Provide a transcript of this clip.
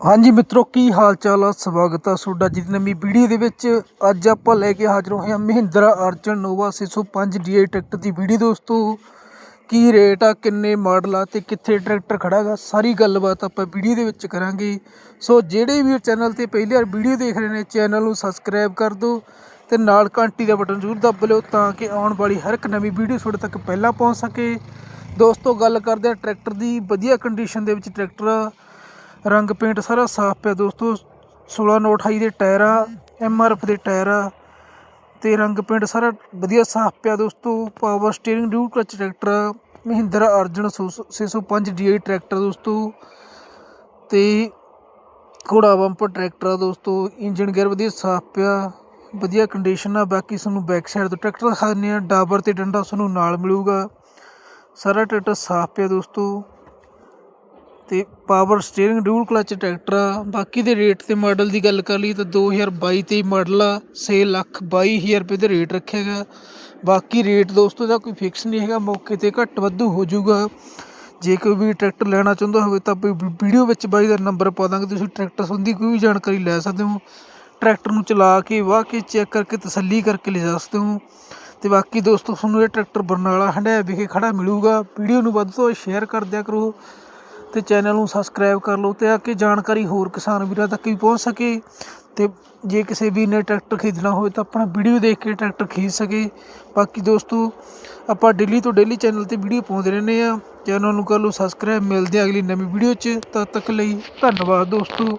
ਹਾਂਜੀ ਮਿੱਤਰੋ, ਕੀ ਹਾਲ ਚਾਲ ਆ? ਸਵਾਗਤ ਆ ਤੁਹਾਡਾ ਜੀ ਨਵੀਂ ਵੀਡੀਓ ਦੇ ਵਿੱਚ। ਅੱਜ ਆਪਾਂ ਲੈ ਕੇ ਹਾਜ਼ਰ ਹੋਏ ਹਾਂ Mahindra Arjun Nova 605 DI tractor ਦੀ ਵੀਡੀਓ। ਦੋਸਤੋ, ਕੀ ਰੇਟ ਆ, ਕਿੰਨੇ ਮਾਡਲ ਆ ਤੇ ਕਿੱਥੇ ਟਰੈਕਟਰ ਖੜਾ ਗਾ ਸਾਰੀ ਗੱਲਬਾਤ ਆਪਾਂ ਵੀਡੀਓ ਦੇ ਵਿੱਚ ਕਰਾਂਗੇ। ਸੋ, ਜਿਹੜੇ ਵੀ ਚੈਨਲ ਤੇ ਪਹਿਲੀ ਵਾਰ ਵੀਡੀਓ ਦੇਖ ਰਹੇ ਨੇ, ਚੈਨਲ ਨੂੰ ਸਬਸਕ੍ਰਾਈਬ ਕਰ ਦਿਓ ਤੇ ਨਾਲ ਘੰਟੀ ਦਾ ਬਟਨ ਜ਼ਰੂਰ ਦੱਬ ਲਿਓ ਤਾਂ ਕਿ ਆਉਣ ਵਾਲੀ ਹਰ ਇੱਕ ਨਵੀਂ ਵੀਡੀਓ ਤੁਹਾਡੇ ਤੱਕ ਪਹਿਲਾਂ ਪਹੁੰਚ ਸਕੇ। ਦੋਸਤੋ, ਗੱਲ ਕਰਦੇ ਆ ਟਰੈਕਟਰ ਦੀ ਵਧੀਆ ਕੰਡੀਸ਼ਨ ਦੇ ਵਿੱਚ ਟਰੈਕਟਰ ਆ ਰੰਗ ਪੇਂਟ ਸਾਰਾ ਸਾਫ਼ ਪਿਆ ਦੋਸਤੋ 16 ਨੋਟ 28 ਦੇ ਟਾਇਰ ਆ ਐਮਆਰਐਫ ਦੇ ਟਾਇਰ ਆ ਤੇ ਰੰਗ ਪੇਂਟ ਸਾਰਾ ਵਧੀਆ ਸਾਫ਼ ਪਿਆ ਦੋਸਤੋ power steering dual clutch tractor ਆ, ਮਹਿੰਦਰਾ ਅਰਜਨ 605 DI ਟਰੈਕਟਰ ਦੋਸਤੋ ਤੇ ਘੋੜਾ ਬੰਪਰ ਟਰੈਕਟਰ ਆ ਦੋਸਤੋ ਇੰਜਨ ਗੇਅਰ ਵਧੀਆ ਸਾਫ਼ ਪਿਆ ਵਧੀਆ ਕੰਡੀਸ਼ਨ ਆ ਬਾਕੀ ਤੁਹਾਨੂੰ ਬੈਕ ਸਾਈਡ ਤੋਂ ਟਰੈਕਟਰ ਦਿਖਾ ਦਿੰਦੇ ਆ ਡਾਬਰ ਤੇ ਡੰਡਾ ਤੁਹਾਨੂੰ ਨਾਲ ਮਿਲੂਗਾ ਸਾਰਾ ਟਰੈਕਟਰ ਸਾਫ਼ ਪਿਆ ਦੋਸਤੋ। ਅਤੇ power steering dual clutch tractor ਆ। ਬਾਕੀ ਦੇ ਰੇਟ ਤੇ ਮਾਡਲ ਦੀ ਗੱਲ ਕਰ ਲਈਏ ਤਾਂ 2022 ਤੇ ਮਾਡਲ ਆ। ਛੇ ਲੱਖ ਬਾਈ ਹਜ਼ਾਰ ਰੁਪਏ ਦੇ ਰੇਟ ਰੱਖਿਆ ਗਿਆ। ਬਾਕੀ ਰੇਟ ਦੋਸਤੋ ਦਾ ਕੋਈ ਫਿਕਸ ਨਹੀਂ ਹੈਗਾ। ਮੌਕੇ ਤੇ ਘੱਟ ਵੱਧੂ ਹੋ ਜਾਊਗਾ। ਜੇ ਕੋਈ ਵੀ ਟਰੈਕਟਰ ਲੈਣਾ ਚਾਹੁੰਦਾ ਹੋਵੇ ਤਾਂ ਆਪਾਂ ਵੀਡੀਓ ਵਿੱਚ ਬਾਈ ਦਾ ਨੰਬਰ ਪਾ ਦਾਂਗੇ। ਤੁਸੀਂ ਟਰੈਕਟਰ ਸੰਬੰਧੀ ਕੋਈ ਵੀ ਜਾਣਕਾਰੀ ਲੈ ਸਕਦੇ ਹੋ। ਟਰੈਕਟਰ ਨੂੰ ਚਲਾ ਕੇ, ਵਾਹ ਕੇ ਚੈੱਕ ਕਰਕੇ, ਤਸੱਲੀ ਕਰਕੇ ਲਿਜਾ ਸਕਦੇ ਹੋ। ਤੇ ਬਾਕੀ ਦੋਸਤੋ ਤੁਹਾਨੂੰ ਇਹ ਟਰੈਕਟਰ ਬਰਨਾਲਾ ਹੰਡਿਆ ਵਿਖੇ ਖੜਾ ਮਿਲੂਗਾ। ਵੀਡੀਓ ਨੂੰ ਵੱਧ ਤੋਂ ਵੱਧ ਸ਼ੇਅਰ ਕਰ ਦਿਆ ਕਰੋ। ਤੇ ਚੈਨਲ ਨੂੰ ਸਬਸਕ੍ਰਾਈਬ ਕਰ ਲਓ ਤੇ ਆ ਕਿ ਜਾਣਕਾਰੀ ਹੋਰ ਕਿਸਾਨ ਵੀਰਾਂ ਤੱਕ ਵੀ ਪਹੁੰਚ ਸਕੇ ਤੇ ਜੇ ਕਿਸੇ ਵੀਰ ਨੇ ਟਰੈਕਟਰ ਖਰੀਦਣਾ ਹੋਵੇ ਤਾਂ ਆਪਣਾ ਵੀਡੀਓ ਦੇਖ ਕੇ ਟਰੈਕਟਰ ਖਰੀਦ ਸਕੇ। ਬਾਕੀ ਦੋਸਤੋ, ਆਪਾਂ ਡੇਲੀ ਤੋਂ ਡੇਲੀ ਚੈਨਲ ਤੇ ਵੀਡੀਓ ਪਾਉਂਦੇ ਰਹਿੰਦੇ ਆ ਚੈਨਲ ਨੂੰ ਕਰ ਲਓ ਸਬਸਕ੍ਰਾਈਬ, ਮਿਲਦੇ ਆ ਅਗਲੀ ਨਵੀਂ ਵੀਡੀਓ 'ਚ। ਤਦ ਤੱਕ ਲਈ ਧੰਨਵਾਦ ਦੋਸਤੋ।